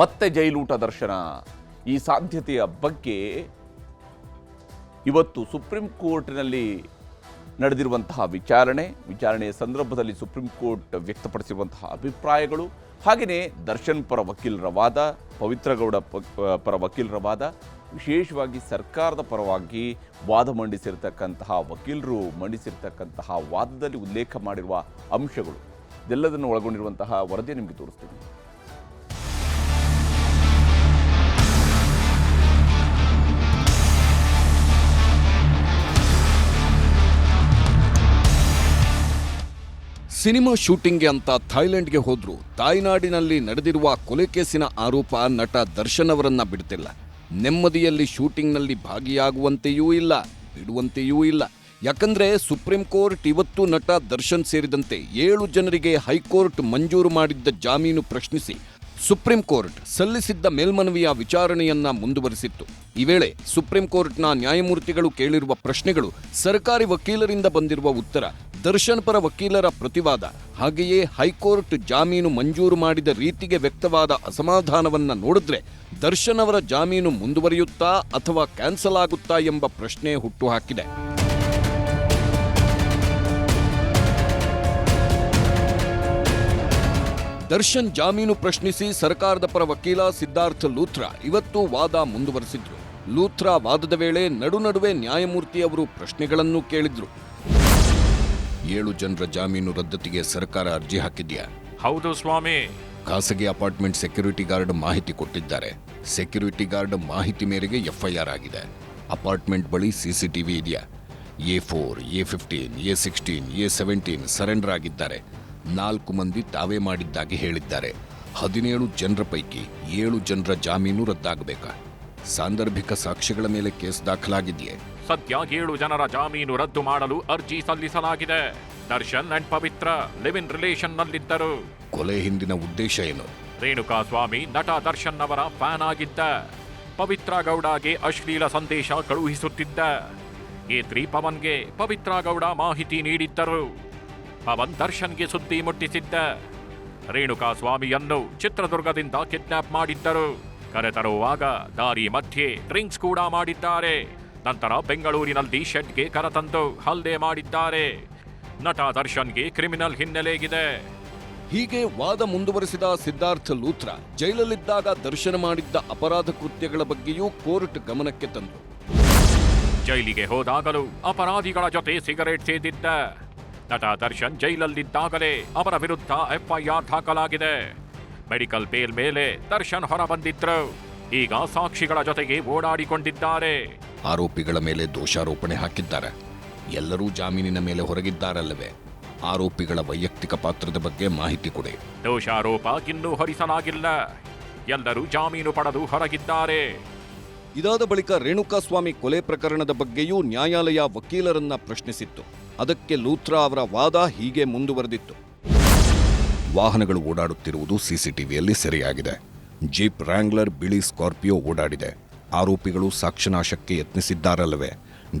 ಮತ್ತೆ ಜೈಲೂಟ ದರ್ಶನ. ಈ ಸಾಧ್ಯತೆಯ ಬಗ್ಗೆ ಇವತ್ತು ಸುಪ್ರೀಂ ಕೋರ್ಟ್ನಲ್ಲಿ ನಡೆದಿರುವಂತಹ ವಿಚಾರಣೆ, ವಿಚಾರಣೆಯ ಸಂದರ್ಭದಲ್ಲಿ ಸುಪ್ರೀಂ ಕೋರ್ಟ್ ವ್ಯಕ್ತಪಡಿಸಿರುವಂತಹ ಅಭಿಪ್ರಾಯಗಳು, ಹಾಗೆಯೇ ದರ್ಶನ್ ಪರ ವಕೀಲರ ವಾದ ಪವಿತ್ರಗೌಡ ಪರ ವಕೀಲರ ವಾದ, ವಿಶೇಷವಾಗಿ ಸರ್ಕಾರದ ಪರವಾಗಿ ವಾದ ಮಂಡಿಸಿರ್ತಕ್ಕಂತಹ, ವಕೀಲರು ಮಂಡಿಸಿರ್ತಕ್ಕಂತಹ ವಾದದಲ್ಲಿ ಉಲ್ಲೇಖ ಮಾಡಿರುವ ಅಂಶಗಳು. ಇದೆಲ್ಲದನ್ನು ಒಳಗೊಂಡಿರುವಂತಹ ವರದಿ ನಿಮಗೆ ತೋರಿಸ್ತೀನಿ. ಸಿನಿಮಾ ಶೂಟಿಂಗ್ಗೆ ಅಂತ ಥೈಲ್ಯಾಂಡ್ಗೆ ಹೋದ್ರು. ತಾಯ್ನಾಡಿನಲ್ಲಿ ನಡೆದಿರುವ ಕೊಲೆ ಕೇಸಿನ ಆರೋಪ ನಟ ದರ್ಶನ್ ಅವರನ್ನ ಬಿಡ್ತಿಲ್ಲ. ನೆಮ್ಮದಿಯಲ್ಲಿ ಶೂಟಿಂಗ್ನಲ್ಲಿ ಭಾಗಿಯಾಗುವಂತೆಯೂ ಇಲ್ಲ, ಬಿಡುವಂತೆಯೂ ಇಲ್ಲ. ಯಾಕಂದ್ರೆ ಸುಪ್ರೀಂ ಕೋರ್ಟ್ ಇವತ್ತು ನಟ ದರ್ಶನ್ ಸೇರಿದಂತೆ ಏಳು ಜನರಿಗೆ ಹೈಕೋರ್ಟ್ ಮಂಜೂರು ಮಾಡಿದ್ದ ಜಾಮೀನು ಪ್ರಶ್ನಿಸಿ ಸುಪ್ರೀಂ ಕೋರ್ಟ್ ಸಲ್ಲಿಸಿದ್ದ ಮೇಲ್ಮನವಿಯ ವಿಚಾರಣೆಯನ್ನ ಮುಂದುವರಿಸಿತ್ತು. ಈ ವೇಳೆ ಸುಪ್ರೀಂ ಕೋರ್ಟ್ನ ನ್ಯಾಯಮೂರ್ತಿಗಳು ಕೇಳಿರುವ ಪ್ರಶ್ನೆಗಳು ಸರ್ಕಾರಿ ವಕೀಲರಿಂದ ಬಂದಿರುವ ಉತ್ತರ, ದರ್ಶನ್ ಪರ ವಕೀಲರ ಪ್ರತಿವಾದ, ಹಾಗೆಯೇ ಹೈಕೋರ್ಟ್ ಜಾಮೀನು ಮಂಜೂರು ಮಾಡಿದ ರೀತಿಗೆ ವ್ಯಕ್ತವಾದ ಅಸಮಾಧಾನವನ್ನ ನೋಡಿದ್ರೆ ದರ್ಶನ್ ಅವರ ಜಾಮೀನು ಮುಂದುವರಿಯುತ್ತಾ ಅಥವಾ ಕ್ಯಾನ್ಸಲ್ ಆಗುತ್ತಾ ಎಂಬ ಪ್ರಶ್ನೆ ಹುಟ್ಟುಹಾಕಿದೆ ದರ್ಶನ್ ಜಾಮೀನು ಪ್ರಶ್ನಿಸಿ ಸರ್ಕಾರದ ಪರ ವಕೀಲ ಸಿದ್ಧಾರ್ಥ ಲೂಥ್ರಾ ಇವತ್ತು ವಾದ ಮುಂದುವರೆಸಿದ್ರು. ಲೂಥ್ರಾ ವಾದದ ವೇಳೆ ನಡು ನಡುವೆ ನ್ಯಾಯಮೂರ್ತಿ ಅವರು ಪ್ರಶ್ನೆಗಳನ್ನು ಕೇಳಿದ್ರು. ಏಳು ಜನರ ಜಾಮೀನು ರದ್ದತಿಗೆ ಸರ್ಕಾರ ಅರ್ಜಿ ಹಾಕಿದ್ಯಾ? ಹೌದು ಸ್ವಾಮಿ. ಖಾಸಗಿ ಅಪಾರ್ಟ್ಮೆಂಟ್ ಸೆಕ್ಯೂರಿಟಿ ಗಾರ್ಡ್ ಮಾಹಿತಿ ಕೊಟ್ಟಿದ್ದಾರೆ. ಸೆಕ್ಯೂರಿಟಿ ಗಾರ್ಡ್ ಮಾಹಿತಿ ಮೇರೆಗೆ ಎಫ್ಐಆರ್ ಆಗಿದೆ. ಅಪಾರ್ಟ್ಮೆಂಟ್ ಬಳಿ ಸಿಸಿಟಿವಿ ಇದೆಯಾ? A four A fifteen A sixteen A seventeen surrender ಆಗಿದ್ದಾರೆ. ನಾಲ್ಕು ಮಂದಿ ತಾವೇ ಮಾಡಿದ್ದಾಗಿ ಹೇಳಿದ್ದಾರೆ. ಹದಿನೇಳು ಜನರ ಪೈಕಿ ಏಳು ಜನರ ಜಾಮೀನು ರದ್ದಾಗಬೇಕಾ? ಸಾಂದರ್ಭಿಕ ಸಾಕ್ಷ್ಯಗಳ ಮೇಲೆ ಕೇಸ್ ದಾಖಲಾಗಿದೆಯೇ? ಸದ್ಯ ಏಳು ಜನರ ಜಾಮೀನು ರದ್ದು ಮಾಡಲು ಅರ್ಜಿ ಸಲ್ಲಿಸಲಾಗಿದೆ. Darshan and Pavithra live in relation ನಲ್ಲಿದ್ದರು ಕೊಲೆ ಹಿಂದಿನ ಉದ್ದೇಶ ಏನು? ರೇಣುಕಾ ಸ್ವಾಮಿ ನಟ ದರ್ಶನ್ ಅವರ ಫ್ಯಾನ್ ಆಗಿದ್ದ. ಪವಿತ್ರ ಗೌಡಗೆ ಅಶ್ಲೀಲ ಸಂದೇಶ ಕಳುಹಿಸುತ್ತಿದ್ದ. ಏತ್ರಿ ಪವನ್ಗೆ ಪವಿತ್ರ ಗೌಡ ಮಾಹಿತಿ ನೀಡಿದ್ದರು. ಪವನ್ ದರ್ಶನ್ಗೆ ಸುದ್ದಿ ಮುಟ್ಟಿಸಿದ್ದ. ರೇಣುಕಾ ಸ್ವಾಮಿಯನ್ನು ಚಿತ್ರದುರ್ಗದಿಂದ ಕಿಡ್ನಾಪ್ ಮಾಡಿದ್ದರು. ಕರೆತರುವಾಗ ದಾರಿ ಮಧ್ಯೆ ಡ್ರಿಂಕ್ಸ್ ಕೂಡ ಮಾಡಿದ್ದಾರೆ. ನಂತರ ಬೆಂಗಳೂರಿನಲ್ಲಿ ಶೆಡ್ಗೆ ಕರೆತಂದು ಹಲ್ಲೆ ಮಾಡಿದ್ದಾರೆ. ನಟ ದರ್ಶನ್ಗೆ ಕ್ರಿಮಿನಲ್ ಹಿನ್ನೆಲೆಗಿದೆ. ಹೀಗೆ ವಾದ ಮುಂದುವರೆಸಿದ ಸಿದ್ಧಾರ್ಥ ಲೂತ್ರ ಜೈಲಲ್ಲಿದ್ದಾಗ ದರ್ಶನ ಮಾಡಿದ್ದ ಅಪರಾಧ ಕೃತ್ಯಗಳ ಬಗ್ಗೆಯೂ ಕೋರ್ಟ್ ಗಮನಕ್ಕೆ ತಂದು. ಜೈಲಿಗೆ ಹೋದಾಗಲೂ ಅಪರಾಧಿಗಳ ಜೊತೆ ಸಿಗರೇಟ್ ಸೇದಿದ್ದ. ನಟ ದರ್ಶನ್ ಜೈಲಲ್ಲಿದ್ದಾಗಲೇ ಅವರ ವಿರುದ್ಧ ಎಫ್ಐಆರ್ ದಾಖಲಾಗಿದೆ. ಮೆಡಿಕಲ್ ಬೇಲ್ ಮೇಲೆ ದರ್ಶನ್ ಹೊರಬಂದಿದ್ರು. ಈಗ ಸಾಕ್ಷಿಗಳ ಜೊತೆಗೆ ಓಡಾಡಿಕೊಂಡಿದ್ದಾರೆ. ಆರೋಪಿಗಳ ಮೇಲೆ ದೋಷಾರೋಪಣೆ ಹಾಕಿದ್ದಾರೆ. ಎಲ್ಲರೂ ಜಾಮೀನಿನ ಮೇಲೆ ಹೊರಗಿದ್ದಾರಲ್ಲವೇ? ಆರೋಪಿಗಳ ವೈಯಕ್ತಿಕ ಪಾತ್ರದ ಬಗ್ಗೆ ಮಾಹಿತಿ ಕೊಡಿ. ದೋಷಾರೋಪ ಇನ್ನೂ ಹೊರಿಸಲಾಗಿಲ್ಲ. ಎಲ್ಲರೂ ಜಾಮೀನು ಪಡೆದು ಹೊರಗಿದ್ದಾರೆ. ಇದಾದ ಬಳಿಕ ರೇಣುಕಾಸ್ವಾಮಿ ಕೊಲೆ ಪ್ರಕರಣದ ಬಗ್ಗೆಯೂ ನ್ಯಾಯಾಲಯ ವಕೀಲರನ್ನ ಪ್ರಶ್ನಿಸಿತ್ತು. ಅದಕ್ಕೆ ಲೂಥ್ರಾ ಅವರ ವಾದ ಹೀಗೆ ಮುಂದುವರೆದಿತ್ತು. ವಾಹನಗಳು ಓಡಾಡುತ್ತಿರುವುದು ಸಿಸಿಟಿವಿಯಲ್ಲಿ ಸೆರೆಯಾಗಿದೆ. ಜೀಪ್ ರ್ಯಾಂಗ್ಲರ್ ಬಿಳಿ ಸ್ಕಾರ್ಪಿಯೋ ಓಡಾಡಿದೆ. ಆರೋಪಿಗಳು ಸಾಕ್ಷ್ಯನಾಶಕ್ಕೆ ಯತ್ನಿಸಿದ್ದಾರಲ್ಲವೇ?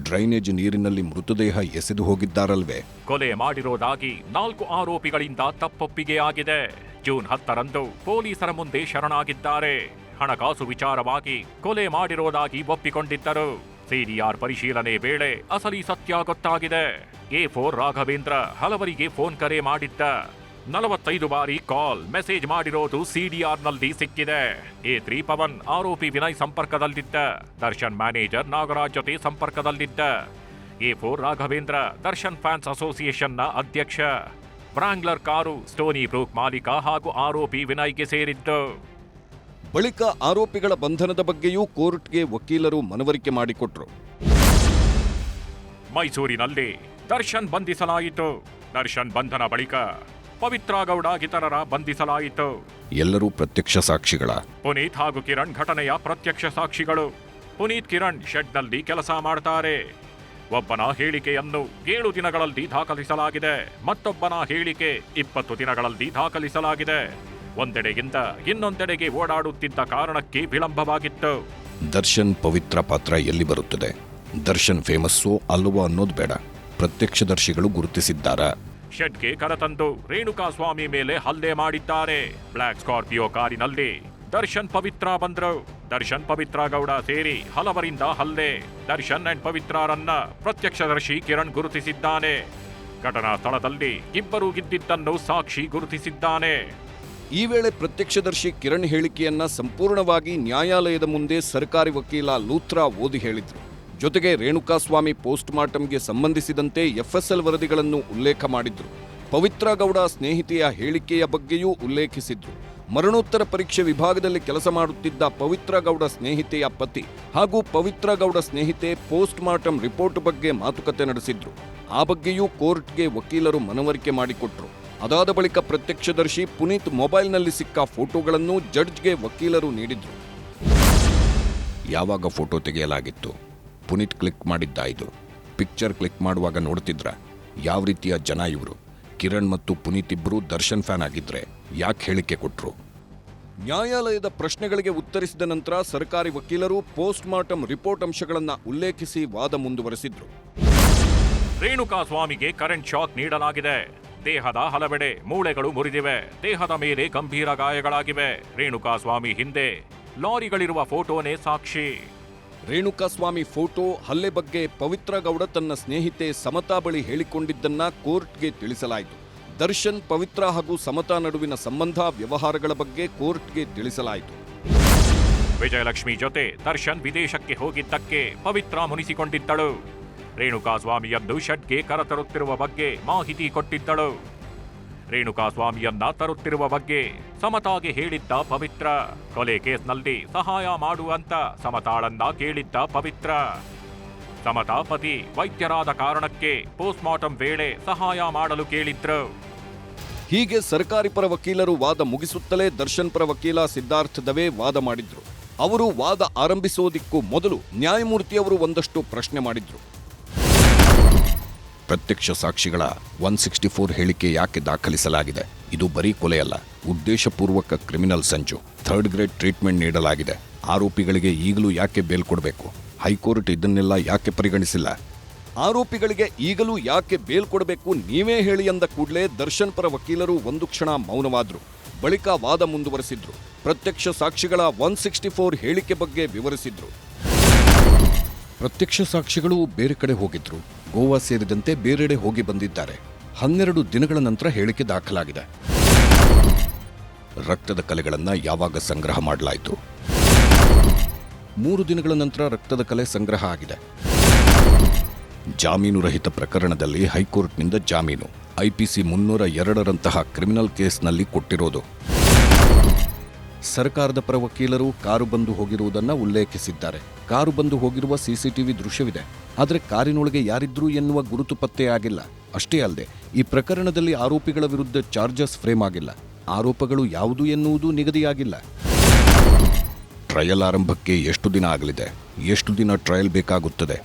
ಡ್ರೈನೇಜ್ ನೀರಿನಲ್ಲಿ ಮೃತದೇಹ ಎಸೆದು ಹೋಗಿದ್ದಾರಲ್ವೇ ಕೊಲೆ ಮಾಡಿರೋದಾಗಿ ನಾಲ್ಕು ಆರೋಪಿಗಳಿಂದ ತಪ್ಪೊಪ್ಪಿಗೆ ಆಗಿದೆ. ಜೂನ್ ಹತ್ತರಂದು ಪೊಲೀಸರ ಮುಂದೆ ಶರಣಾಗಿದ್ದಾರೆ. ಹಣಕಾಸು ವಿಚಾರವಾಗಿ ಕೊಲೆ ಮಾಡಿರೋದಾಗಿ ಒಪ್ಪಿಕೊಂಡಿದ್ದರು. ಸಿಡಿಆರ್ ಪರಿಶೀಲನೆ ವೇಳೆ ಅಸಲಿ ಸತ್ಯ ಗೊತ್ತಾಗಿದೆ. ಎ ಫೋರ್ ರಾಘವೇಂದ್ರ ಹಲವರಿಗೆ ಫೋನ್ ಕರೆ ಮಾಡಿದ್ದ. ನಲವತ್ತೈದು ಬಾರಿ ಕಾಲ್ ಮೆಸೇಜ್ ಮಾಡಿರೋದು ಸಿಡಿಆರ್ನಲ್ಲಿ ಸಿಕ್ಕಿದೆ. ಎ ತ್ರೀ ಪವನ್ ಆರೋಪಿ ವಿನಯ್ ಸಂಪರ್ಕದಲ್ಲಿದ್ದ. ದರ್ಶನ್ ಮ್ಯಾನೇಜರ್ ನಾಗರಾಜ್ ಜೊತೆ ಸಂಪರ್ಕದಲ್ಲಿದ್ದ. A four Raghavendra Darshan fans ಅಸೋಸಿಯೇಷನ್ನ ಅಧ್ಯಕ್ಷ. ಬ್ರಾಂಗ್ಲರ್ ಕಾರು ಸ್ಟೋನಿ ಬ್ರೂಕ್ ಮಾಲೀಕ ಹಾಗೂ ಆರೋಪಿ ವಿನಯ್ಗೆ ಸೇರಿದ್ದು. ಬಳಿಕ ಆರೋಪಿಗಳ ಬಂಧನದ ಬಗ್ಗೆಯೂ ಕೋರ್ಟ್ಗೆ ವಕೀಲರು ಮನವರಿಕೆ ಮಾಡಿಕೊಟ್ರು. ಮೈಸೂರಿನಲ್ಲಿ ದರ್ಶನ್ ಬಂಧಿಸಲಾಯಿತು. ದರ್ಶನ್ ಬಂಧನ ಬಳಿಕ ಪವಿತ್ರ ಗೌಡ ಇತರರ ಬಂಧಿಸಲಾಯಿತು. ಎಲ್ಲರೂ ಪ್ರತ್ಯಕ್ಷ ಸಾಕ್ಷಿಗಳ. ಪುನೀತ್ ಹಾಗೂ ಕಿರಣ್ ಘಟನೆಯ ಪ್ರತ್ಯಕ್ಷ ಸಾಕ್ಷಿಗಳು. ಪುನೀತ್ ಕಿರಣ್ ಶೆಡ್ನಲ್ಲಿ ಕೆಲಸ ಮಾಡ್ತಾರೆ. ಒಬ್ಬನ ಹೇಳಿಕೆಯನ್ನು ಏಳು ದಿನಗಳಲ್ಲಿ ದಾಖಲಿಸಲಾಗಿದೆ. ಮತ್ತೊಬ್ಬನ ಹೇಳಿಕೆ ಇಪ್ಪತ್ತು ದಿನಗಳಲ್ಲಿ ದಾಖಲಿಸಲಾಗಿದೆ. ಒಂದೆಡೆಯಿಂದ ಇನ್ನೊಂದೆಡೆಗೆ ಓಡಾಡುತ್ತಿದ್ದ ಕಾರಣಕ್ಕೆ ವಿಳಂಬವಾಗಿತ್ತು. ದರ್ಶನ್ ಪವಿತ್ರ ಪಾತ್ರ ಎಲ್ಲಿ ಬರುತ್ತದೆ? ದರ್ಶನ್ ಫೇಮಸ್ಸೋ ಅಲ್ವೋ ಅನ್ನೋದು ಬೇಡ. ಪ್ರತ್ಯಕ್ಷದರ್ಶಿಗಳು ಗುರುತಿಸಿದ್ದಾರಾ. ಶೆಡ್ಗೆ ಕರೆತಂದು ರೇಣುಕಾ ಸ್ವಾಮಿ ಮೇಲೆ ಹಲ್ಲೆ ಮಾಡಿದ್ದಾರೆ. ಬ್ಲ್ಯಾಕ್ ಸ್ಕಾರ್ಪಿಯೋ ಕಾರಿನಲ್ಲಿ ದರ್ಶನ್ ಪವಿತ್ರ ಬಂದ್ರು. ದರ್ಶನ್ ಪವಿತ್ರ ಗೌಡ ಸೇರಿ ಹಲವರಿಂದ ಹಲ್ಲೆ. ದರ್ಶನ್ ಅಂಡ್ ಪವಿತ್ರರನ್ನ ಪ್ರತ್ಯಕ್ಷದರ್ಶಿ ಕಿರಣ್ ಗುರುತಿಸಿದ್ದಾನೆ. ಘಟನಾ ಸ್ಥಳದಲ್ಲಿ ಇಬ್ಬರು ಗಿದ್ದಿದ್ದನ್ನು ಸಾಕ್ಷಿ ಗುರುತಿಸಿದ್ದಾನೆ. ಈ ವೇಳೆ ಪ್ರತ್ಯಕ್ಷದರ್ಶಿ ಕಿರಣ್ ಹೇಳಿಕೆಯನ್ನ ಸಂಪೂರ್ಣವಾಗಿ ನ್ಯಾಯಾಲಯದ ಮುಂದೆ ಸರ್ಕಾರಿ ವಕೀಲ ಲೂತ್ರಾ ಓದಿ ಹೇಳಿದ್ರು. ಜೊತೆಗೆ ರೇಣುಕಾಸ್ವಾಮಿ ಪೋಸ್ಟ್ ಮಾರ್ಟಂಗೆ ಸಂಬಂಧಿಸಿದಂತೆ ಎಫ್ಎಸ್ಎಲ್ ವರದಿಗಳನ್ನು ಉಲ್ಲೇಖ ಮಾಡಿದ್ರು. ಪವಿತ್ರ ಗೌಡ ಸ್ನೇಹಿತೆಯ ಹೇಳಿಕೆಯ ಬಗ್ಗೆಯೂ ಉಲ್ಲೇಖಿಸಿದ್ರು. ಮರಣೋತ್ತರ ಪರೀಕ್ಷೆ ವಿಭಾಗದಲ್ಲಿ ಕೆಲಸ ಮಾಡುತ್ತಿದ್ದ ಪವಿತ್ರ ಗೌಡ ಸ್ನೇಹಿತೆಯ ಪತಿ ಹಾಗೂ ಪವಿತ್ರ ಗೌಡ ಸ್ನೇಹಿತೆ ಪೋಸ್ಟ್ ಮಾರ್ಟಂ ರಿಪೋರ್ಟ್ ಬಗ್ಗೆ ಮಾತುಕತೆ ನಡೆಸಿದ್ರು. ಆ ಬಗ್ಗೆಯೂ ಕೋರ್ಟ್ಗೆ ವಕೀಲರು ಮನವರಿಕೆ ಮಾಡಿಕೊಟ್ರು. ಅದಾದ ಬಳಿಕ ಪ್ರತ್ಯಕ್ಷದರ್ಶಿ ಪುನೀತ್ ಮೊಬೈಲ್ನಲ್ಲಿ ಸಿಕ್ಕ ಫೋಟೋಗಳನ್ನು ಜಡ್ಜ್ಗೆ ವಕೀಲರು ನೀಡಿದ್ರು. ಯಾವಾಗ ಫೋಟೋ ತೆಗೆಯಲಾಗಿತ್ತು? ಪುನೀತ್ ಕ್ಲಿಕ್ ಮಾಡಿದ್ದ ಇದು. ಪಿಕ್ಚರ್ ಕ್ಲಿಕ್ ಮಾಡುವಾಗ ನೋಡ್ತಿದ್ರ, ಯಾವ ರೀತಿಯ ಜನ ಇವರು? ಕಿರಣ್ ಮತ್ತು ಪುನೀತ್ ಇಬ್ಬರು ದರ್ಶನ್ ಫ್ಯಾನ್ ಆಗಿದ್ರೆ ಯಾಕೆ ಹೇಳಿಕೆ ಕೊಟ್ರು? ನ್ಯಾಯಾಲಯದ ಪ್ರಶ್ನೆಗಳಿಗೆ ಉತ್ತರಿಸಿದ ನಂತರ ಸರ್ಕಾರಿ ವಕೀಲರು ಪೋಸ್ಟ್ ಮಾರ್ಟಂ ರಿಪೋರ್ಟ್ ಅಂಶಗಳನ್ನು ಉಲ್ಲೇಖಿಸಿ ವಾದ ಮುಂದುವರೆಸಿದ್ರು. ರೇಣುಕಾ ಸ್ವಾಮಿಗೆ ಕರೆಂಟ್ ಶಾಕ್ ನೀಡಲಾಗಿದೆ. ದೇಹದ ಹಲವೆಡೆ ಮೂಳೆಗಳು ಮುರಿದಿವೆ. ದೇಹದ ಮೇಲೆ ಗಂಭೀರ ಗಾಯಗಳಾಗಿವೆ. ರೇಣುಕಾ ಸ್ವಾಮಿ ಹಿಂದೆ ಲಾರಿಗಳಿರುವ ಫೋಟೋನೇ ಸಾಕ್ಷಿ. ರೇಣುಕಾಸ್ವಾಮಿ ಫೋಟೋ ಹಲ್ಲೆ ಬಗ್ಗೆ ಪವಿತ್ರ ಗೌಡ ತನ್ನ ಸ್ನೇಹಿತೆ ಸಮತಾ ಬಳಿ ಹೇಳಿಕೊಂಡಿದ್ದನ್ನ ಕೋರ್ಟ್ಗೆ ತಿಳಿಸಲಾಯಿತು. ದರ್ಶನ್ ಪವಿತ್ರ ಹಾಗೂ ಸಮತಾ ನಡುವಿನ ಸಂಬಂಧ ವ್ಯವಹಾರಗಳ ಬಗ್ಗೆ ಕೋರ್ಟ್ಗೆ ತಿಳಿಸಲಾಯಿತು. ವಿಜಯಲಕ್ಷ್ಮಿ ಜೊತೆ ದರ್ಶನ್ ವಿದೇಶಕ್ಕೆ ಹೋಗಿದ್ದಕ್ಕೆ ಪವಿತ್ರ ಮುನಿಸಿಕೊಂಡಿದ್ದಳು. ರೇಣುಕಾ ಸ್ವಾಮಿಯನ್ನು ಶೆಡ್ಗೆ ಕರೆತರುತ್ತಿರುವ ಬಗ್ಗೆ ಮಾಹಿತಿ ಕೊಟ್ಟಿದ್ದಳು. ರೇಣುಕಾಸ್ವಾಮಿಯನ್ನ ತರುತ್ತಿರುವ ಬಗ್ಗೆ ಸಮತಾಗೆ ಹೇಳಿದ್ದ ಪವಿತ್ರ. ಕೊಲೆ ಕೇಸ್ನಲ್ಲಿ ಸಹಾಯ ಮಾಡುವಂತ ಸಮತಾಳನ್ನ ಕೇಳಿದ್ದ ಪವಿತ್ರ. ಸಮತಾ ಪತಿ ವೈದ್ಯರಾದ ಕಾರಣಕ್ಕೆ ಪೋಸ್ಟ್ಮಾರ್ಟಂ ವೇಳೆ ಸಹಾಯ ಮಾಡಲು ಕೇಳಿದ್ರು. ಹೀಗೆ ಸರ್ಕಾರಿ ಪರ ವಕೀಲರು ವಾದ ಮುಗಿಸುತ್ತಲೇ ದರ್ಶನ್ ಪರ ವಕೀಲ ಸಿದ್ಧಾರ್ಥ ದವೆ ವಾದ ಮಾಡಿದ್ರು. ಅವರು ವಾದ ಆರಂಭಿಸೋದಿಕ್ಕೂ ಮೊದಲು ನ್ಯಾಯಮೂರ್ತಿಯವರು ಒಂದಷ್ಟು ಪ್ರಶ್ನೆ ಮಾಡಿದ್ರು. ಪ್ರತ್ಯಕ್ಷ ಸಾಕ್ಷಿಗಳ ಒನ್ ಸಿಕ್ಸ್ಟಿ ಫೋರ್ ಹೇಳಿಕೆ ಯಾಕೆ ದಾಖಲಿಸಲಾಗಿದೆ? ಇದು ಬರೀ ಕೊಲೆಯಲ್ಲ. ಉದ್ದೇಶಪೂರ್ವಕ ಕ್ರಿಮಿನಲ್ ಸಂಚು. ಥರ್ಡ್ ಗ್ರೇಡ್ ಟ್ರೀಟ್ಮೆಂಟ್ ನೀಡಲಾಗಿದೆ. ಆರೋಪಿಗಳಿಗೆ ಈಗಲೂ ಯಾಕೆ ಬೇಲ್ ಕೊಡಬೇಕು? ಹೈಕೋರ್ಟ್ ಇದನ್ನೆಲ್ಲ ಯಾಕೆ ಪರಿಗಣಿಸಿಲ್ಲ? ಆರೋಪಿಗಳಿಗೆ ಈಗಲೂ ಯಾಕೆ ಬೇಲ್ ಕೊಡಬೇಕು ನೀವೇ ಹೇಳಿ ಅಂದ ಕೂಡಲೇ ದರ್ಶನ್ ಪರ ವಕೀಲರು ಒಂದು ಕ್ಷಣ ಮೌನವಾದರು. ಬಳಿಕ ವಾದ ಮುಂದುವರೆಸಿದ್ರು. ಪ್ರತ್ಯಕ್ಷ ಸಾಕ್ಷಿಗಳ ಒನ್ ಸಿಕ್ಸ್ಟಿ ಫೋರ್ ಹೇಳಿಕೆ ಬಗ್ಗೆ ವಿವರಿಸಿದ್ರು. ಪ್ರತ್ಯಕ್ಷ ಸಾಕ್ಷಿಗಳು ಬೇರೆ ಕಡೆ ಹೋಗಿದ್ರು. ಗೋವಾ ಸೇರಿದಂತೆ ಬೇರೆಡೆ ಹೋಗಿ ಬಂದಿದ್ದಾರೆ. ಹನ್ನೆರಡು ದಿನಗಳ ನಂತರ ಹೇಳಿಕೆ ದಾಖಲಾಗಿದೆ. ರಕ್ತದ ಕಲೆಗಳನ್ನು ಯಾವಾಗ ಸಂಗ್ರಹ ಮಾಡಲಾಯಿತು? ಮೂರು ದಿನಗಳ ನಂತರ ರಕ್ತದ ಕಲೆ ಸಂಗ್ರಹ ಆಗಿದೆ. ಜಾಮೀನು ರಹಿತ ಪ್ರಕರಣದಲ್ಲಿ ಹೈಕೋರ್ಟ್ನಿಂದ ಜಾಮೀನು. ಐಪಿಸಿ ಮುನ್ನೂರ ಎರಡರಂತಹ ಕ್ರಿಮಿನಲ್ ಕೇಸ್ನಲ್ಲಿ ಕೊಟ್ಟಿರೋದು. ಸರ್ಕಾರದ ಪರ ವಕೀಲರು ಕಾರು ಬಂದು ಹೋಗಿರುವುದನ್ನು ಉಲ್ಲೇಖಿಸಿದ್ದಾರೆ. ಕಾರು ಬಂದು ಹೋಗಿರುವ ಸಿಸಿಟಿವಿ ದೃಶ್ಯವಿದೆ. ಆದರೆ ಕಾರಿನೊಳಗೆ ಯಾರಿದ್ರು ಎನ್ನುವ ಗುರುತು ಪತ್ತೆಯಾಗಿಲ್ಲ ಅಷ್ಟೇ ಅಲ್ಲದೆ ಈ ಪ್ರಕರಣದಲ್ಲಿ ಆರೋಪಿಗಳ ವಿರುದ್ಧ ಚಾರ್ಜಸ್ ಫ್ರೇಮ್ ಆಗಿಲ್ಲ. ಆರೋಪಗಳು ಯಾವುದು ಎನ್ನುವುದು ನಿಗದಿಯಾಗಿಲ್ಲ. ಟ್ರಯಲ್ ಆರಂಭಕ್ಕೆ ಎಷ್ಟು ದಿನ ಆಗಲಿದೆ? ಎಷ್ಟು ದಿನ ಟ್ರಯಲ್ ಬೇಕಾಗುತ್ತದೆ?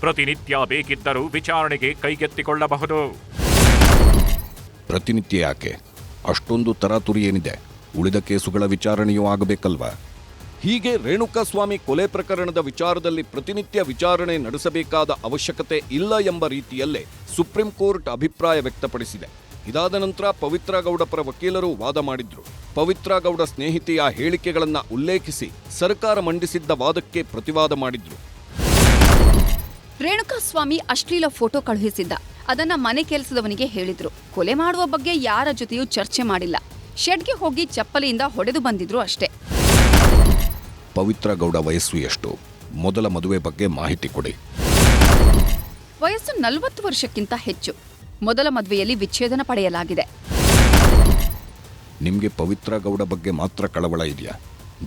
ಪ್ರತಿನಿತ್ಯ ಬೇಕಿದ್ದರೂ ವಿಚಾರಣೆಗೆ ಕೈಗೆತ್ತಿಕೊಳ್ಳಬಹುದು. ಪ್ರತಿನಿತ್ಯ ಯಾಕೆ? ಅಷ್ಟೊಂದು ತರಾತುರಿ ಏನಿದೆ? ಉಳಿದ ಕೇಸುಗಳ ವಿಚಾರಣೆಯೂ ಆಗಬೇಕಲ್ವ? ಹೀಗೆ ರೇಣುಕಾಸ್ವಾಮಿ ಕೊಲೆ ಪ್ರಕರಣದ ವಿಚಾರದಲ್ಲಿ ಪ್ರತಿನಿತ್ಯ ವಿಚಾರಣೆ ನಡೆಸಬೇಕಾದ ಅವಶ್ಯಕತೆ ಇಲ್ಲ ಎಂಬ ರೀತಿಯಲ್ಲೇ ಸುಪ್ರೀಂ ಕೋರ್ಟ್ ಅಭಿಪ್ರಾಯ ವ್ಯಕ್ತಪಡಿಸಿದೆ. ಇದಾದ ನಂತರ ಪವಿತ್ರ ಗೌಡ ಪರ ವಕೀಲರು ವಾದ ಮಾಡಿದ್ರು. ಪವಿತ್ರ ಗೌಡ ಸ್ನೇಹಿತೆಯ ಹೇಳಿಕೆಗಳನ್ನು ಉಲ್ಲೇಖಿಸಿ ಸರ್ಕಾರ ಮಂಡಿಸಿದ್ದ ವಾದಕ್ಕೆ ಪ್ರತಿವಾದ ಮಾಡಿದ್ರು. ರೇಣುಕಾಸ್ವಾಮಿ ಅಶ್ಲೀಲ ಫೋಟೋ ಕಳುಹಿಸಿದ್ದ. ಅದನ್ನ ಮನೆ ಕೆಲಸದವನಿಗೆ ಹೇಳಿದ್ರು. ಕೊಲೆ ಮಾಡುವ ಬಗ್ಗೆ ಯಾರ ಜೊತೆಯೂ ಚರ್ಚೆ ಮಾಡಿಲ್ಲ. ಶೆಡ್ಗೆ ಹೋಗಿ ಚಪ್ಪಲಿಯಿಂದ ಹೊಡೆದು ಬಂದಿದ್ರು ಅಷ್ಟೇ. ಪವಿತ್ರ ಗೌಡ ವಯಸ್ಸು ಎಷ್ಟು? ಮೊದಲ ಮದುವೆ ಬಗ್ಗೆ ಮಾಹಿತಿ ಕೊಡಿ. ವಯಸ್ಸು ನಲವತ್ತು ವರ್ಷಕ್ಕಿಂತ ಹೆಚ್ಚು. ಮೊದಲ ಮದುವೆಯಲ್ಲಿ ವಿಚ್ಛೇದನ ಪಡೆಯಲಾಗಿದೆ. ನಿಮಗೆ ಪವಿತ್ರ ಗೌಡ ಬಗ್ಗೆ ಮಾತ್ರ ಕಳವಳ ಇದೆಯಾ?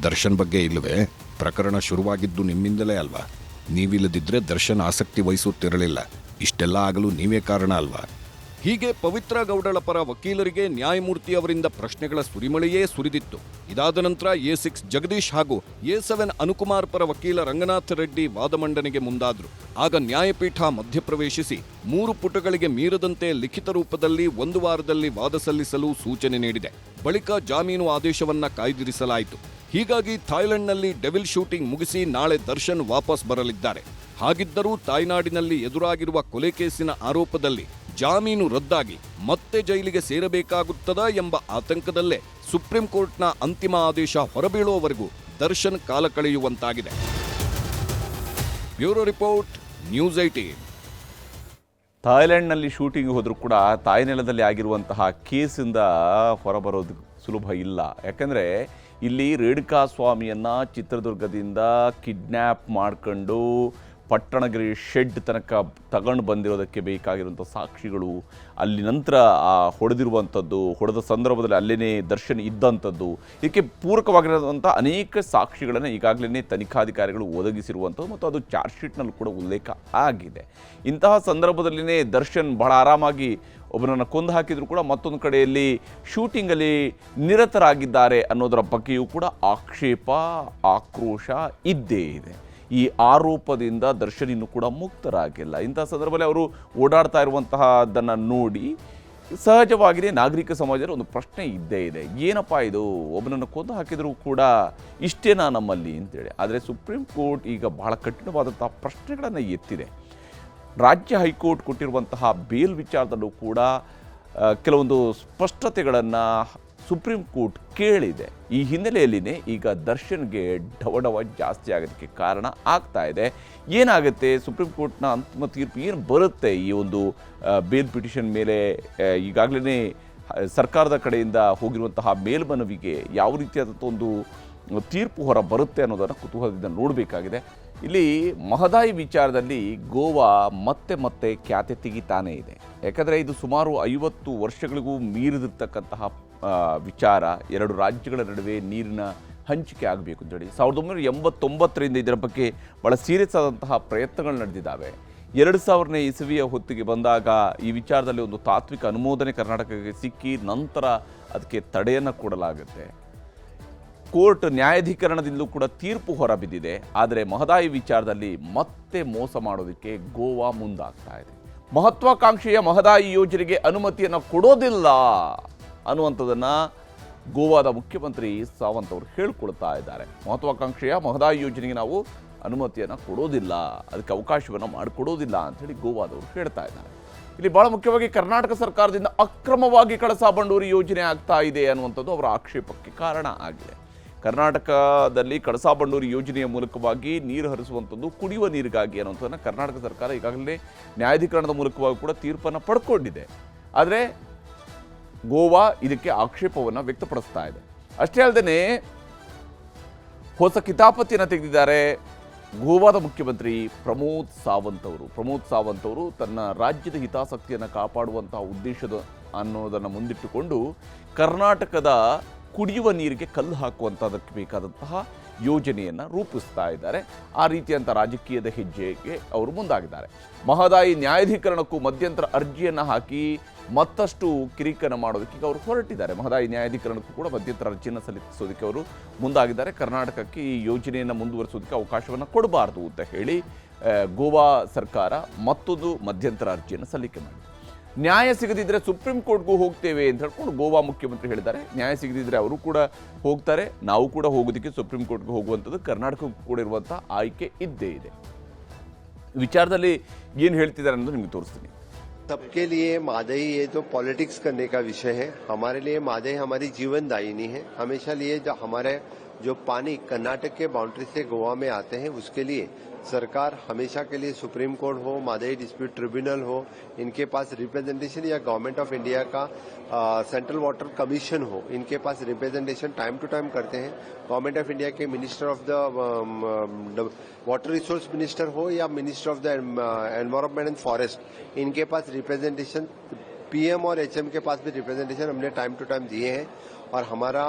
ದರ್ಶನ್ ಬಗ್ಗೆ ಇಲ್ಲವೇ ಪ್ರಕರಣ ಶುರುವಾಗಿದ್ದು ನಿಮ್ಮಿಂದಲೇ ಅಲ್ವಾ? ನೀವಿಲ್ಲದಿದ್ರೆ ದರ್ಶನ್ ಆಸಕ್ತಿ ವಹಿಸುತ್ತಿರಲಿಲ್ಲ. ಇಷ್ಟೆಲ್ಲ ಆಗಲು ನೀವೇ ಕಾರಣ ಅಲ್ವಾ? ಹೀಗೆ ಪವಿತ್ರ ಗೌಡಳ ಪರ ವಕೀಲರಿಗೆ ನ್ಯಾಯಮೂರ್ತಿ ಅವರಿಂದ ಪ್ರಶ್ನೆಗಳ ಸುರಿಮಳೆಯೇ ಸುರಿದಿತ್ತು. ಇದಾದ ನಂತರ ಎ ಸಿಕ್ಸ್ ಜಗದೀಶ್ ಹಾಗೂ ಎ ಸೆವೆನ್ ಅನುಕುಮಾರ್ ಪರ ವಕೀಲ ರಂಗನಾಥ ರೆಡ್ಡಿ ವಾದ ಮಂಡನೆಗೆ ಮುಂದಾದ್ರು. ಆಗ ನ್ಯಾಯಪೀಠ ಮಧ್ಯಪ್ರವೇಶಿಸಿ ಮೂರು ಪುಟಗಳಿಗೆ ಮೀರದಂತೆ ಲಿಖಿತ ರೂಪದಲ್ಲಿ ಒಂದು ವಾರದಲ್ಲಿ ವಾದ ಸಲ್ಲಿಸಲು ಸೂಚನೆ ನೀಡಿದೆ. ಬಳಿಕ ಜಾಮೀನು ಆದೇಶವನ್ನ ಕಾಯ್ದಿರಿಸಲಾಯಿತು. ಹೀಗಾಗಿ ಥಾಯ್ಲೆಂಡ್ನಲ್ಲಿ ಡೆವಿಲ್ ಶೂಟಿಂಗ್ ಮುಗಿಸಿ ನಾಳೆ ದರ್ಶನ್ ವಾಪಸ್ ಬರಲಿದ್ದಾರೆ. ಹಾಗಿದ್ದರೂ ತಾಯ್ನಾಡಿನಲ್ಲಿ ಎದುರಾಗಿರುವ ಕೊಲೆ ಕೇಸಿನ ಆರೋಪದಲ್ಲಿ ಜಾಮೀನು ರದ್ದಾಗಿ ಮತ್ತೆ ಜೈಲಿಗೆ ಸೇರಬೇಕಾಗುತ್ತದಾ ಎಂಬ ಆತಂಕದಲ್ಲೇ ಸುಪ್ರೀಂ ಕೋರ್ಟ್ನ ಅಂತಿಮ ಆದೇಶ ಹೊರಬೀಳುವವರೆಗೂ ದರ್ಶನ್ ಕಾಲ ಕಳೆಯುವಂತಾಗಿದೆ. ಬ್ಯೂರೋ ರಿಪೋರ್ಟ್, ನ್ಯೂಸ್ ಐಟೀನ್ ಥಾಯ್ಲೆಂಡ್ನಲ್ಲಿ ಶೂಟಿಂಗ್ ಹೋದರೂ ಕೂಡ ತಾಯ್ನೆಲದಲ್ಲಿ ಆಗಿರುವಂತಹ ಕೇಸಿಂದ ಹೊರಬರೋದು ಸುಲಭ ಇಲ್ಲ. ಯಾಕಂದರೆ ಇಲ್ಲಿ ರೇಣುಕಾ ಸ್ವಾಮಿಯನ್ನು ಚಿತ್ರದುರ್ಗದಿಂದ ಕಿಡ್ನ್ಯಾಪ್ ಮಾಡ್ಕೊಂಡು ಪಟ್ಟಣಗಿರಿ ಶೆಡ್ ತನಕ ತಗೊಂಡು ಬಂದಿರೋದಕ್ಕೆ ಬೇಕಾಗಿರುವಂಥ ಸಾಕ್ಷಿಗಳು, ಅಲ್ಲಿ ನಂತರ ಆ ಹೊಡೆದಿರುವಂಥದ್ದು, ಹೊಡೆದ ಸಂದರ್ಭದಲ್ಲಿ ಅಲ್ಲೇ ದರ್ಶನ್ ಇದ್ದಂಥದ್ದು, ಇದಕ್ಕೆ ಪೂರಕವಾಗಿರುವಂಥ ಅನೇಕ ಸಾಕ್ಷಿಗಳನ್ನು ಈಗಾಗಲೇ ತನಿಖಾಧಿಕಾರಿಗಳು ಒದಗಿಸಿರುವಂಥದ್ದು ಮತ್ತು ಅದು ಚಾರ್ಜ್ ಶೀಟ್ನಲ್ಲೂ ಕೂಡ ಉಲ್ಲೇಖ ಆಗಿದೆ. ಇಂತಹ ಸಂದರ್ಭದಲ್ಲಿನೇ ದರ್ಶನ್ ಬಹಳ ಆರಾಮಾಗಿ ಒಬ್ಬರನ್ನು ಕೊಂದು ಹಾಕಿದರೂ ಕೂಡ ಮತ್ತೊಂದು ಕಡೆಯಲ್ಲಿ ಶೂಟಿಂಗಲ್ಲಿ ನಿರತರಾಗಿದ್ದಾರೆ ಅನ್ನೋದರ ಬಗ್ಗೆಯೂ ಕೂಡ ಆಕ್ಷೇಪ, ಆಕ್ರೋಶ ಇದ್ದೇ ಇದೆ. ಈ ಆರೋಪದಿಂದ ದರ್ಶನ್ ಇನ್ನೂ ಕೂಡ ಮುಕ್ತರಾಗಿಲ್ಲ. ಇಂತಹ ಸಂದರ್ಭದಲ್ಲಿ ಅವರು ಓಡಾಡ್ತಾ ಇರುವಂತಹದ್ದನ್ನು ನೋಡಿ ಸಹಜವಾಗಿದೆ ನಾಗರಿಕ ಸಮಾಜದಲ್ಲಿ ಒಂದು ಪ್ರಶ್ನೆ ಇದ್ದೇ ಇದೆ. ಏನಪ್ಪ ಇದು? ಒಬ್ಬನನ್ನು ಕೊಂದು ಹಾಕಿದರೂ ಕೂಡ ಇಷ್ಟೇನಾ ನಮ್ಮಲ್ಲಿ ಅಂತೇಳಿ. ಆದರೆ ಸುಪ್ರೀಂ ಕೋರ್ಟ್ ಈಗ ಬಹಳ ಕಠಿಣವಾದಂತಹ ಪ್ರಶ್ನೆಗಳನ್ನು ಎತ್ತಿದೆ. ರಾಜ್ಯ ಹೈಕೋರ್ಟ್ ಕೊಟ್ಟಿರುವಂತಹ ಬೇಲ್ ವಿಚಾರದಲ್ಲೂ ಕೂಡ ಕೆಲವೊಂದು ಸ್ಪಷ್ಟತೆಗಳನ್ನು ಸುಪ್ರೀಂ ಕೋರ್ಟ್ ಕೇಳಿದೆ. ಈ ಹಿನ್ನೆಲೆಯಲ್ಲಿನೇ ಈಗ ದರ್ಶನ್ಗೆ ಡವಡವ ಜಾಸ್ತಿ ಆಗೋದಕ್ಕೆ ಕಾರಣ ಆಗ್ತಾ ಇದೆ. ಏನಾಗುತ್ತೆ? ಸುಪ್ರೀಂ ಕೋರ್ಟ್ನ ಅಂತಿಮ ತೀರ್ಪು ಏನು ಬರುತ್ತೆ? ಈ ಒಂದು ಬೇಲ್ ಪಿಟಿಷನ್ ಮೇಲೆ ಈಗಾಗಲೇ ಸರ್ಕಾರದ ಕಡೆಯಿಂದ ಹೋಗಿರುವಂತಹ ಮೇಲ್ಮನವಿಗೆ ಯಾವ ರೀತಿಯಾದಂಥ ಒಂದು ತೀರ್ಪು ಹೊರ ಬರುತ್ತೆ ಅನ್ನೋದನ್ನು ಕುತೂಹಲದಿಂದ ನೋಡಬೇಕಾಗಿದೆ. ಇಲ್ಲಿ ಮಹದಾಯಿ ವಿಚಾರದಲ್ಲಿ ಗೋವಾ ಮತ್ತೆ ಮತ್ತೆ ಖ್ಯಾತೆ ತೆಗಿತಾನೇ ಇದೆ. ಯಾಕಂದರೆ ಇದು ಸುಮಾರು ಐವತ್ತು ವರ್ಷಗಳಿಗೂ ಮೀರಿದಿರ್ತಕ್ಕಂತಹ ವಿಚಾರ ಎರಡು ರಾಜ್ಯಗಳ ನಡುವೆ ನೀರಿನ ಹಂಚಿಕೆ ಆಗಬೇಕು ಅಂತೇಳಿ ಸಾವಿರದ ಒಂಬೈನೂರ ಎಂಬತ್ತೊಂಬತ್ತರಿಂದ ಇದರ ಬಗ್ಗೆ ಭಾಳ ಸೀರಿಯಸ್ ಆದಂತಹ ಪ್ರಯತ್ನಗಳು ನಡೆದಿದ್ದಾವೆ. ಎರಡು ಸಾವಿರನೇ ಇಸವಿಯ ಹೊತ್ತಿಗೆ ಬಂದಾಗ ಈ ವಿಚಾರದಲ್ಲಿ ಒಂದು ತಾತ್ವಿಕ ಅನುಮೋದನೆ ಕರ್ನಾಟಕಕ್ಕೆ ಸಿಕ್ಕಿ ನಂತರ ಅದಕ್ಕೆ ತಡೆಯನ್ನು ಕೊಡಲಾಗುತ್ತೆ. ಕೋರ್ಟ್ ನ್ಯಾಯಾಧೀಕರಣದಿಂದಲೂ ಕೂಡ ತೀರ್ಪು ಹೊರಬಿದ್ದಿದೆ. ಆದರೆ ಮಹದಾಯಿ ವಿಚಾರದಲ್ಲಿ ಮತ್ತೆ ಮೋಸ ಮಾಡೋದಕ್ಕೆ ಗೋವಾ ಮುಂದಾಗ್ತಾ ಇದೆ. ಮಹತ್ವಾಕಾಂಕ್ಷೆಯ ಮಹದಾಯಿ ಯೋಜನೆಗೆ ಅನುಮತಿಯನ್ನು ಕೊಡೋದಿಲ್ಲ. ಅನ್ನುವಂಥದ್ದನ್ನು ಗೋವಾದ ಮುಖ್ಯಮಂತ್ರಿ ಸಾವಂತ್ ಅವರು ಹೇಳ್ಕೊಳ್ತಾ ಇದ್ದಾರೆ. ಮಹತ್ವಾಕಾಂಕ್ಷೆಯ ಮಹದಾಯಿ ಯೋಜನೆಗೆ ನಾವು ಅನುಮತಿಯನ್ನು ಕೊಡೋದಿಲ್ಲ. ಅದಕ್ಕೆ ಅವಕಾಶವನ್ನು ಮಾಡಿಕೊಡೋದಿಲ್ಲ ಅಂಥೇಳಿ ಗೋವಾದವರು ಹೇಳ್ತಾ ಇದ್ದಾರೆ. ಇಲ್ಲಿ ಭಾಳ ಮುಖ್ಯವಾಗಿ ಕರ್ನಾಟಕ ಸರ್ಕಾರದಿಂದ ಅಕ್ರಮವಾಗಿ ಕಳಸಾ ಬಂಡೂರಿ ಯೋಜನೆ ಆಗ್ತಾ ಇದೆ ಅನ್ನುವಂಥದ್ದು ಅವರ ಆಕ್ಷೇಪಕ್ಕೆ ಕಾರಣ ಆಗಿದೆ. ಕರ್ನಾಟಕದಲ್ಲಿ ಕಳಸಾ ಬಂಡೂರಿ ಯೋಜನೆಯ ಮೂಲಕವಾಗಿ ನೀರು ಹರಿಸುವಂಥದ್ದು ಕುಡಿಯುವ ನೀರಿಗಾಗಿ ಅನ್ನುವಂಥದ್ದನ್ನು ಕರ್ನಾಟಕ ಸರ್ಕಾರ ಈಗಾಗಲೇ ನ್ಯಾಯಾಧೀಕರಣದ ಮೂಲಕವಾಗಿ ಕೂಡ ತೀರ್ಪನ್ನು ಪಡ್ಕೊಂಡಿದೆ. ಆದರೆ ಗೋವಾ ಇದಕ್ಕೆ ಆಕ್ಷೇಪವನ್ನು ವ್ಯಕ್ತಪಡಿಸ್ತಾ ಇದೆ. ಅಷ್ಟೇ ಅಲ್ಲದೆ ಹೊಸ ಕಿತಾಪತಿಯನ್ನು ತೆಗೆದಿದ್ದಾರೆ ಗೋವಾದ ಮುಖ್ಯಮಂತ್ರಿ ಪ್ರಮೋದ್ ಸಾವಂತ್ ಅವರು. ಪ್ರಮೋದ್ ಸಾವಂತ್ ಅವರು ತನ್ನ ರಾಜ್ಯದ ಹಿತಾಸಕ್ತಿಯನ್ನು ಕಾಪಾಡುವಂತಹ ಉದ್ದೇಶದ ಅನ್ನೋದನ್ನು ಮುಂದಿಟ್ಟುಕೊಂಡು ಕರ್ನಾಟಕದ ಕುಡಿಯುವ ನೀರಿಗೆ ಕಲ್ಲು ಹಾಕುವಂಥದಕ್ಕೆ ಬೇಕಾದಂತಹ ಯೋಜನೆಯನ್ನು ರೂಪಿಸ್ತಾ ಇದ್ದಾರೆ. ಆ ರೀತಿಯಂಥ ರಾಜಕೀಯದ ಹೆಜ್ಜೆಗೆ ಅವರು ಮುಂದಾಗಿದ್ದಾರೆ. ಮಹದಾಯಿ ನ್ಯಾಯಾಧೀಕರಣಕ್ಕೂ ಮಧ್ಯಂತರ ಅರ್ಜಿಯನ್ನು ಹಾಕಿ ಮತ್ತಷ್ಟು ಕಿರಿಕನ ಮಾಡೋದಕ್ಕೆ ಅವರು ಹೊರಟಿದ್ದಾರೆ. ಮಹದಾಯಿ ನ್ಯಾಯಾಧೀಕರಣಕ್ಕೂ ಕೂಡ ಮಧ್ಯಂತರ ಅರ್ಜಿಯನ್ನು ಸಲ್ಲಿಸೋದಕ್ಕೆ ಅವರು ಮುಂದಾಗಿದ್ದಾರೆ. ಕರ್ನಾಟಕಕ್ಕೆ ಈ ಯೋಜನೆಯನ್ನು ಮುಂದುವರಿಸೋದಕ್ಕೆ ಅವಕಾಶವನ್ನು ಕೊಡಬಾರ್ದು ಅಂತ ಹೇಳಿ ಗೋವಾ ಸರ್ಕಾರ ಮತ್ತೊಂದು ಮಧ್ಯಂತರ ಅರ್ಜಿಯನ್ನು ಸಲ್ಲಿಕೆ ಮಾಡಿದೆ. ನ್ಯಾಯ ಸಿಗದಿದ್ದರೆ ಸುಪ್ರೀಂ ಕೋರ್ಟ್ಗೂ ಹೋಗ್ತೇವೆ ಅಂತ ಹೇಳ್ಕೊಂಡು ಗೋವಾ ಮುಖ್ಯಮಂತ್ರಿ ಹೇಳಿದ್ದಾರೆ ನ್ಯಾಯ ಸಿಗದಿದ್ದರೆ ಅವರು ಕೂಡ ಹೋಗ್ತಾರೆ ನಾವು ಕೂಡ ಹೋಗೋದಕ್ಕೆ ಸುಪ್ರೀಂ ಕೋರ್ಟ್ಗೆ ಹೋಗುವಂಥದ್ದು ಕರ್ನಾಟಕಕ್ಕೂ ಕೂಡ ಇರುವಂಥ ಆಯ್ಕೆ ಇದ್ದೇ ಇದೆ ವಿಚಾರದಲ್ಲಿ ಏನು ಹೇಳ್ತಿದ್ದಾರೆ ಅನ್ನೋದು ನಿಮಗೆ ತೋರಿಸ್ತೀನಿ सबके लिए मादई ये तो पॉलिटिक्स करने का विषय है हमारे लिए मादई हमारी जीवन दायिनी है हमेशा लिए जो हमारे जो पानी कर्नाटक के बाउंड्री से गोवा में आते हैं उसके लिए सरकार हमेशा के लिए सुप्रीम कोर्ट हो, मादई डिस्प्यूट ट्रिब्यूनल हो, इनके पास रिप्रेजेंटेशन या गवर्नमेंट ऑफ़ इंडिया का सेंट्रल वाटर कमीशन हो, इनके पास रिप्रेजेंटेशन टाइम टू टाइम करते हैं। गवर्नमेंट ऑफ़ इंडिया के minister of the water resource minister हो या minister of the environment and forest, इनके पास रिप्रेजेंटेशन, पीएम और एचएम के पास भी रिप्रेजेंटेशन हमने टाइम टू टाइम दिए हैं। और हमारा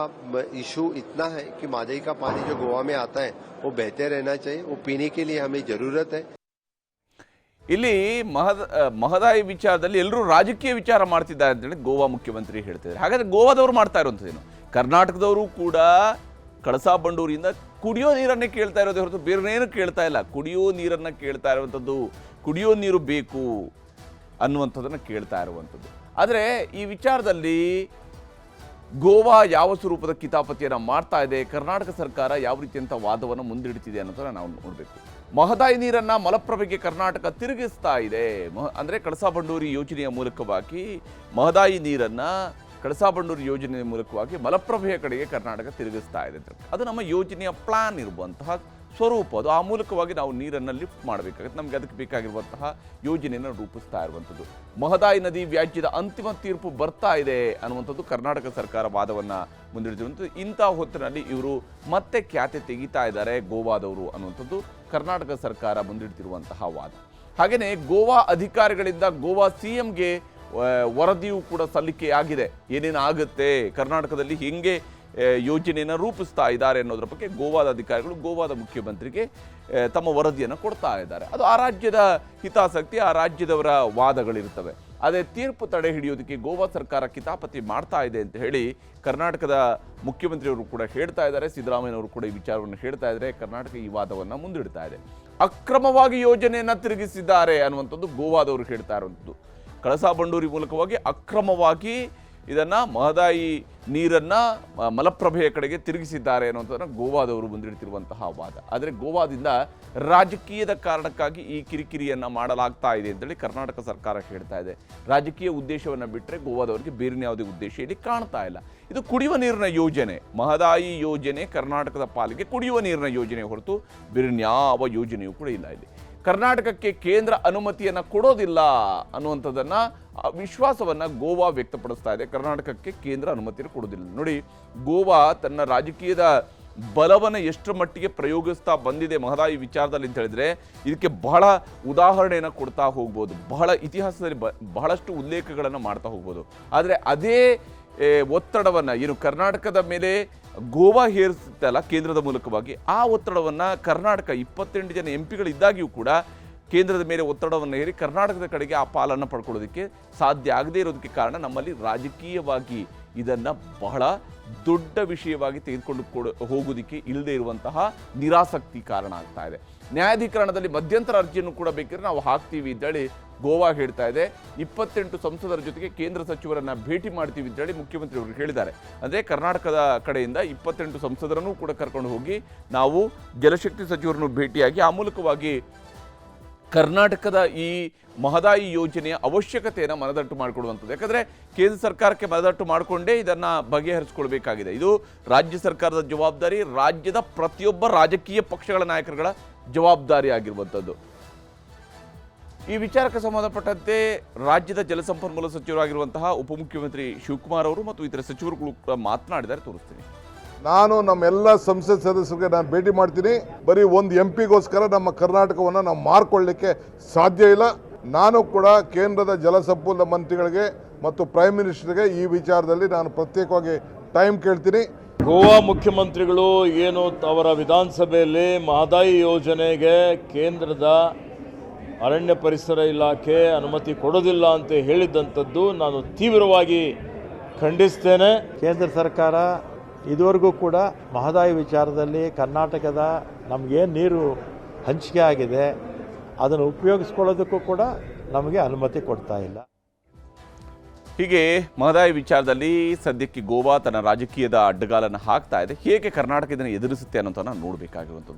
इशू इतना है कि मादई का पानी जो गोवा में आता है वो बहते रहना चाहिए वो पीने के लिए हमें जरूरत है ಇಲ್ಲಿ ಮಹದ ಆ, ಮಹದಾಯಿ ವಿಚಾರದಲ್ಲಿ ಎಲ್ಲರೂ ರಾಜಕೀಯ ವಿಚಾರ ಮಾಡ್ತಿದ್ದಾರೆ ಅಂತೇಳಿ ಗೋವಾ ಮುಖ್ಯಮಂತ್ರಿ ಹೇಳ್ತಿದ್ದಾರೆ ಹಾಗಾದ್ರೆ ಗೋವಾದವರು ಮಾಡ್ತಾ ಇರುವಂಥದ್ದೇನು ಕರ್ನಾಟಕದವರು ಕೂಡ ಕಳಸಾ ಬಂಡೂರಿಯಿಂದ ಕುಡಿಯೋ ನೀರನ್ನೇ ಕೇಳ್ತಾ ಇರೋದೇ ಹೊರತು ಬೇರೆನೇನು ಕೇಳ್ತಾ ಇಲ್ಲ ಕುಡಿಯೋ ನೀರನ್ನು ಕೇಳ್ತಾ ಇರುವಂಥದ್ದು ಕುಡಿಯೋ ನೀರು ಬೇಕು ಅನ್ನುವಂಥದ್ದನ್ನು ಕೇಳ್ತಾ ಇರುವಂಥದ್ದು ಆದರೆ ಈ ವಿಚಾರದಲ್ಲಿ ಗೋವಾ ಯಾವ ಸ್ವರೂಪದ ಕಿತಾಪತಿಯನ್ನು ಮಾಡ್ತಾ ಇದೆ, ಕರ್ನಾಟಕ ಸರ್ಕಾರ ಯಾವ ರೀತಿಯಂಥ ವಾದವನ್ನು ಮುಂದಿಡ್ತಿದೆ ಅನ್ನೋದನ್ನ ನಾವು ನೋಡಬೇಕು ಮಹದಾಯಿ ನೀರನ್ನ ಮಲಪ್ರಭೆಗೆ ಕರ್ನಾಟಕ ತಿರುಗಿಸ್ತಾ ಇದೆ ಅಂದ್ರೆ ಕಳಸಾ ಬಂಡೂರಿ ಯೋಜನೆಯ ಮೂಲಕವಾಗಿ ಮಹದಾಯಿ ನೀರನ್ನ ಕಳಸಾ ಬಂಡೂರಿ ಯೋಜನೆಯ ಮೂಲಕವಾಗಿ ಮಲಪ್ರಭೆಯ ಕಡೆಗೆ ಕರ್ನಾಟಕ ತಿರುಗಿಸ್ತಾ ಇದೆ. ಅದು ನಮ್ಮ ಯೋಜನೆಯ ಪ್ಲಾನ್ ಇರುವಂತಹ ಸ್ವರೂಪ ಅದು. ಆ ಮೂಲಕವಾಗಿ ನಾವು ನೀರನ್ನು ಲಿಫ್ಟ್ ಮಾಡಬೇಕಾಗುತ್ತೆ. ನಮಗೆ ಅದಕ್ಕೆ ಬೇಕಾಗಿರುವಂತಹ ಯೋಜನೆಯನ್ನು ರೂಪಿಸ್ತಾ ಇರುವಂಥದ್ದು. ಮಹದಾಯಿ ನದಿ ವ್ಯಾಜ್ಯದ ಅಂತಿಮ ತೀರ್ಪು ಬರ್ತಾ ಇದೆ ಅನ್ನುವಂಥದ್ದು ಕರ್ನಾಟಕ ಸರ್ಕಾರ ವಾದವನ್ನು ಮುಂದಿಡ್ತಿರುವಂಥದ್ದು. ಇಂಥ ಹೊತ್ತಿನಲ್ಲಿ ಇವರು ಮತ್ತೆ ಖ್ಯಾತೆ ತೆಗಿತಾ ಇದ್ದಾರೆ ಗೋವಾದವರು ಅನ್ನುವಂಥದ್ದು ಕರ್ನಾಟಕ ಸರ್ಕಾರ ಮುಂದಿಡ್ತಿರುವಂತಹ ವಾದ. ಹಾಗೆಯೇ ಗೋವಾ ಅಧಿಕಾರಿಗಳಿಂದ ಗೋವಾ ಸಿ ಎಂಗೆ ವರದಿಯೂ ಕೂಡ ಸಲ್ಲಿಕೆಯಾಗಿದೆ. ಏನೇನು ಆಗುತ್ತೆ ಕರ್ನಾಟಕದಲ್ಲಿ ಹೆಂಗೆ ಯೋಜನೆಯನ್ನು ರೂಪಿಸ್ತಾ ಇದ್ದಾರೆ ಅನ್ನೋದ್ರ ಬಗ್ಗೆ ಗೋವಾದ ಅಧಿಕಾರಿಗಳು, ಗೋವಾದ ಮುಖ್ಯಮಂತ್ರಿಗೆ ತಮ್ಮ ವರದಿಯನ್ನು ಕೊಡ್ತಾ ಇದ್ದಾರೆ. ಅದು ಆ ರಾಜ್ಯದ ಹಿತಾಸಕ್ತಿ, ಆ ರಾಜ್ಯದವರ ವಾದಗಳಿರ್ತವೆ ಅದೇ ತೀರ್ಪು ತಡೆ ಹಿಡಿಯೋದಕ್ಕೆ ಗೋವಾ ಸರ್ಕಾರ ಕಿತಾಪತಿ ಮಾಡ್ತಾ ಇದೆ ಅಂತ ಹೇಳಿ ಕರ್ನಾಟಕದ ಮುಖ್ಯಮಂತ್ರಿಯವರು ಕೂಡ ಹೇಳ್ತಾ ಇದ್ದಾರೆ, ಸಿದ್ದರಾಮಯ್ಯನವರು ಕೂಡ ಈ ವಿಚಾರವನ್ನು ಹೇಳ್ತಾ ಇದ್ದಾರೆ. ಕರ್ನಾಟಕ ಈ ವಾದವನ್ನು ಮುಂದಿಡ್ತಾ ಇದೆ. ಅಕ್ರಮವಾಗಿ ಯೋಜನೆಯನ್ನು ತಿರುಗಿಸಿದ್ದಾರೆ ಅನ್ನುವಂಥದ್ದು ಗೋವಾದವರು ಹೇಳ್ತಾ ಇರುವಂಥದ್ದು. ಕಳಸಾ ಬಂಡೂರಿ ಮೂಲಕವಾಗಿ ಅಕ್ರಮವಾಗಿ ಇದನ್ನ ಮಹದಾಯಿ ನೀರನ್ನು ಮಲಪ್ರಭೆಯ ಕಡೆಗೆ ತಿರುಗಿಸಿದ್ದಾರೆ ಅನ್ನೋದನ್ನು ಗೋವಾದವರು ಮುಂದಿಡ್ತಿರುವಂತಹ ವಾದ. ಆದರೆ ಗೋವಾದಿಂದ ರಾಜಕೀಯದ ಕಾರಣಕ್ಕಾಗಿ ಈ ಕಿರಿಕಿರಿಯನ್ನು ಮಾಡಲಾಗ್ತಾ ಇದೆ ಅಂತೇಳಿ ಕರ್ನಾಟಕ ಸರ್ಕಾರ ಹೇಳ್ತಾ ಇದೆ. ರಾಜಕೀಯ ಉದ್ದೇಶವನ್ನು ಬಿಟ್ಟರೆ ಗೋವಾದವರಿಗೆ ಬೇರೆ ಯಾವುದೇ ಉದ್ದೇಶ ಇಲ್ಲಿ ಕಾಣ್ತಾ ಇಲ್ಲ. ಇದು ಕುಡಿಯುವ ನೀರಿನ ಯೋಜನೆ. ಮಹದಾಯಿ ಯೋಜನೆ ಕರ್ನಾಟಕದ ಪಾಲಿಗೆ ಕುಡಿಯುವ ನೀರಿನ ಯೋಜನೆ ಹೊರತು ಬೇರೆ ಯಾವ ಯೋಜನೆಯೂ ಕೂಡ ಇಲ್ಲ ಇಲ್ಲಿ. ಕರ್ನಾಟಕಕ್ಕೆ ಕೇಂದ್ರ ಅನುಮತಿಯನ್ನು ಕೊಡೋದಿಲ್ಲ ಅನ್ನುವಂಥದ್ದನ್ನು ವಿಶ್ವಾಸವನ್ನು ಗೋವಾ ವ್ಯಕ್ತಪಡಿಸ್ತಾ ಇದೆ. ಕರ್ನಾಟಕಕ್ಕೆ ಕೇಂದ್ರ ಅನುಮತಿಯನ್ನು ಕೊಡೋದಿಲ್ಲ. ನೋಡಿ, ಗೋವಾ ತನ್ನ ರಾಜಕೀಯದ ಬಲವನ್ನು ಎಷ್ಟರ ಮಟ್ಟಿಗೆ ಪ್ರಯೋಗಿಸ್ತಾ ಬಂದಿದೆ ಮಹದಾಯಿ ವಿಚಾರದಲ್ಲಿ ಅಂತ ಹೇಳಿದ್ರೆ, ಇದಕ್ಕೆ ಬಹಳ ಉದಾಹರಣೆಯನ್ನು ಕೊಡ್ತಾ ಹೋಗ್ಬೋದು. ಬಹಳ ಇತಿಹಾಸದಲ್ಲಿ ಬಹಳಷ್ಟು ಉಲ್ಲೇಖಗಳನ್ನು ಮಾಡ್ತಾ ಹೋಗ್ಬೋದು. ಆದರೆ ಅದೇ ಒತ್ತಡವನ್ನ, ಏನು ಕರ್ನಾಟಕದ ಮೇಲೆ ಗೋವಾ ಹೇರಿಸುತ್ತಲ್ಲ ಕೇಂದ್ರದ ಮೂಲಕವಾಗಿ, ಆ ಒತ್ತಡವನ್ನು ಕರ್ನಾಟಕ ಇಪ್ಪತ್ತೆಂಟು ಜನ ಎಂ ಪಿಗಳಿದ್ದಾಗಿಯೂ ಕೂಡ ಕೇಂದ್ರದ ಮೇಲೆ ಒತ್ತಡವನ್ನು ಹೇರಿ ಕರ್ನಾಟಕದ ಕಡೆಗೆ ಆ ಪಾಲನ್ನು ಪಡ್ಕೊಳ್ಳೋದಕ್ಕೆ ಸಾಧ್ಯ ಆಗದೇ ಇರೋದಕ್ಕೆ ಕಾರಣ ನಮ್ಮಲ್ಲಿ ರಾಜಕೀಯವಾಗಿ ಇದನ್ನು ಬಹಳ ದೊಡ್ಡ ವಿಷಯವಾಗಿ ತೆಗೆದುಕೊಂಡು ಕೊಡ, ಹೋಗೋದಕ್ಕೆ ಇಲ್ಲದೆ ಇರುವಂತಹ ನಿರಾಸಕ್ತಿ ಕಾರಣ ಆಗ್ತಾ ಇದೆ. ನ್ಯಾಯಾಧೀಕರಣದಲ್ಲಿ ಮಧ್ಯಂತರ ಅರ್ಜಿಯನ್ನು ಕೂಡ ಬೇಕಿದ್ರೆ ನಾವು ಹಾಕ್ತೀವಿ ಅಂತೇಳಿ ಗೋವಾ ಹೇಳ್ತಾ ಇದೆ. ಇಪ್ಪತ್ತೆಂಟು ಸಂಸದರ ಜೊತೆಗೆ ಕೇಂದ್ರ ಸಚಿವರನ್ನ ಭೇಟಿ ಮಾಡ್ತೀವಿ ಅಂತೇಳಿ ಮುಖ್ಯಮಂತ್ರಿ ಅವರು ಹೇಳಿದ್ದಾರೆ. ಅಂದರೆ ಕರ್ನಾಟಕದ ಕಡೆಯಿಂದ ಇಪ್ಪತ್ತೆಂಟು ಸಂಸದರನ್ನು ಕೂಡ ಕರ್ಕೊಂಡು ಹೋಗಿ ನಾವು ಜಲಶಕ್ತಿ ಸಚಿವರನ್ನು ಭೇಟಿಯಾಗಿ ಆ ಮೂಲಕವಾಗಿ ಕರ್ನಾಟಕದ ಈ ಮಹದಾಯಿ ಯೋಜನೆಯ ಅವಶ್ಯಕತೆಯನ್ನು ಮನದಟ್ಟು ಮಾಡಿಕೊಡುವಂಥದ್ದು. ಯಾಕಂದರೆ ಕೇಂದ್ರ ಸರ್ಕಾರಕ್ಕೆ ಮನದಟ್ಟು ಮಾಡಿಕೊಂಡೇ ಇದನ್ನು ಬಗೆಹರಿಸ್ಕೊಳ್ಬೇಕಾಗಿದೆ. ಇದು ರಾಜ್ಯ ಸರ್ಕಾರದ ಜವಾಬ್ದಾರಿ, ರಾಜ್ಯದ ಪ್ರತಿಯೊಬ್ಬ ರಾಜಕೀಯ ಪಕ್ಷಗಳ ನಾಯಕರುಗಳ ಜವಾಬ್ದಾರಿ ಆಗಿರುವಂಥದ್ದು. ಈ ವಿಚಾರಕ್ಕೆ ಸಂಬಂಧಪಟ್ಟಂತೆ ರಾಜ್ಯದ ಜಲಸಂಪನ್ಮೂಲ ಸಚಿವರಾಗಿರುವಂತಹ ಉಪಮುಖ್ಯಮಂತ್ರಿ ಶಿವಕುಮಾರ್ ಅವರು ಮತ್ತು ಇತರ ಸಚಿವರುಗಳು ಕೂಡ ಮಾತನಾಡಿದ್ದಾರೆ. ತೋರಿಸ್ತೀನಿ. ನಾನು ನಮ್ಮೆಲ್ಲ ಸಂಸತ್ ಸದಸ್ಯರಿಗೆ ನಾನು ಭೇಟಿ ಮಾಡ್ತೀನಿ. ಬರೀ ಒಂದು ಎಂ ಪಿಗೋಸ್ಕರ ನಮ್ಮ ಕರ್ನಾಟಕವನ್ನು ನಾವು ಮಾರ್ಕೊಳ್ಳಿಕ್ಕೆ ಸಾಧ್ಯ ಇಲ್ಲ. ನಾನು ಕೂಡ ಕೇಂದ್ರದ ಜಲಸಂಪನ್ಮೂಲ ಮಂತ್ರಿಗಳಿಗೆ ಮತ್ತು ಪ್ರೈಮ್ ಮಿನಿಸ್ಟರ್ಗೆ ಈ ವಿಚಾರದಲ್ಲಿ ನಾನು ಪ್ರತ್ಯೇಕವಾಗಿ ಟೈಮ್ ಕೇಳ್ತೀನಿ. ಗೋವಾ ಮುಖ್ಯಮಂತ್ರಿಗಳು ಏನು ಅವರ ವಿಧಾನಸಭೆಯಲ್ಲಿ ಮಹದಾಯಿ ಯೋಜನೆಗೆ ಕೇಂದ್ರದ ಅರಣ್ಯ ಪರಿಸರ ಇಲಾಖೆ ಅನುಮತಿ ಕೊಡೋದಿಲ್ಲ ಅಂತ ಹೇಳಿದ್ದಂಥದ್ದು ನಾನು ತೀವ್ರವಾಗಿ ಖಂಡಿಸ್ತೇನೆ. ಕೇಂದ್ರ ಸರ್ಕಾರ ಇದುವರೆಗೂ ಕೂಡ ಮಹದಾಯಿ ವಿಚಾರದಲ್ಲಿ ಕರ್ನಾಟಕದ ನಮಗೇನು ನೀರು ಹಂಚಿಕೆ ಆಗಿದೆ ಅದನ್ನು ಉಪಯೋಗಿಸ್ಕೊಳ್ಳೋದಕ್ಕೂ ಕೂಡ ನಮಗೆ ಅನುಮತಿ ಕೊಡ್ತಾ ಇಲ್ಲ. ಹೀಗೆ ಮಹದಾಯಿ ವಿಚಾರದಲ್ಲಿ ಸದ್ಯಕ್ಕೆ ಗೋವಾ ತನ್ನ ರಾಜಕೀಯದ ಅಡ್ಡಗಾಲನ್ನು ಹಾಕ್ತಾ ಇದೆ. ಹೇಗೆ ಕರ್ನಾಟಕ ಇದನ್ನು ಎದುರಿಸುತ್ತೆ ಅನ್ನೋದನ್ನು ನೋಡಬೇಕಾಗಿರುವಂಥದ್ದು.